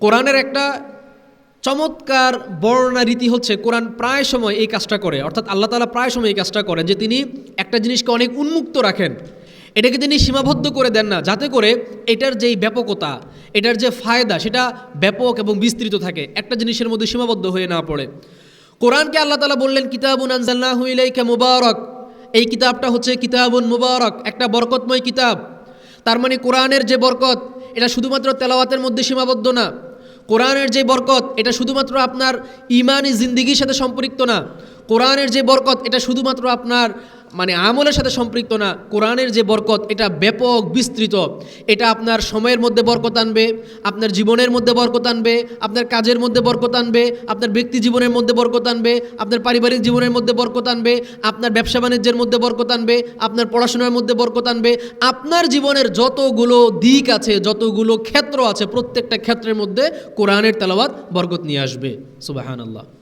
কোরআনের একটা চমৎকার বর্ণনা রীতি হচ্ছে, কোরআন প্রায় সময় এই কাজটা করে। অর্থাৎ আল্লাহ তালা প্রায় সময় এই কাজটা করেন যে তিনি একটা জিনিসকে অনেক উন্মুক্ত রাখেন। এটাকে তিনি সীমাবদ্ধ করে দেন না, যাতে করে এটার যেই ব্যাপকতা, এটার যে ফায়দা, সেটা ব্যাপক এবং বিস্তৃত থাকে, একটা জিনিসের মধ্যে সীমাবদ্ধ হয়ে না পড়ে। কোরআনকে আল্লাহ তালা বললেন, কিতাবুন আনজাল্লাহু ইলাইকা মুবারক। এই কিতাবটা হচ্ছে কিতাবুন মুবারক, একটা বরকতময় কিতাব। তার মানে কোরআনের যে বরকত, এটা শুধুমাত্র তেলাওয়াতের মধ্যে সীমাবদ্ধ না। কোরআনের যে বরকত এটা শুধুমাত্র আপনার ইমানি জিন্দিগির সাথে সম্পৃক্ত না কোরআনের যে বরকত, এটা শুধুমাত্র আপনার মানে আমলের সাথে সম্পৃক্ত না, কোরআনের যে বরকত, এটা ব্যাপক বিস্তৃত। এটা আপনার সময়ের মধ্যে বরকত আনবে, আপনার জীবনের মধ্যে বরকত আনবে, আপনার কাজের মধ্যে বরকত আনবে, আপনার ব্যক্তি জীবনের মধ্যে বরকত আনবে, আপনার পারিবারিক জীবনের মধ্যে বরকত আনবে, আপনার ব্যবসা বাণিজ্যের মধ্যে বরকত আনবে, আপনার পড়াশোনার মধ্যে বরকত আনবে। আপনার জীবনের যতগুলো দিক আছে, যতগুলো ক্ষেত্র আছে, প্রত্যেকটা ক্ষেত্রের মধ্যে কোরআনের তেলাওয়াত বরকত নিয়ে আসবে। সুবাহান আল্লাহ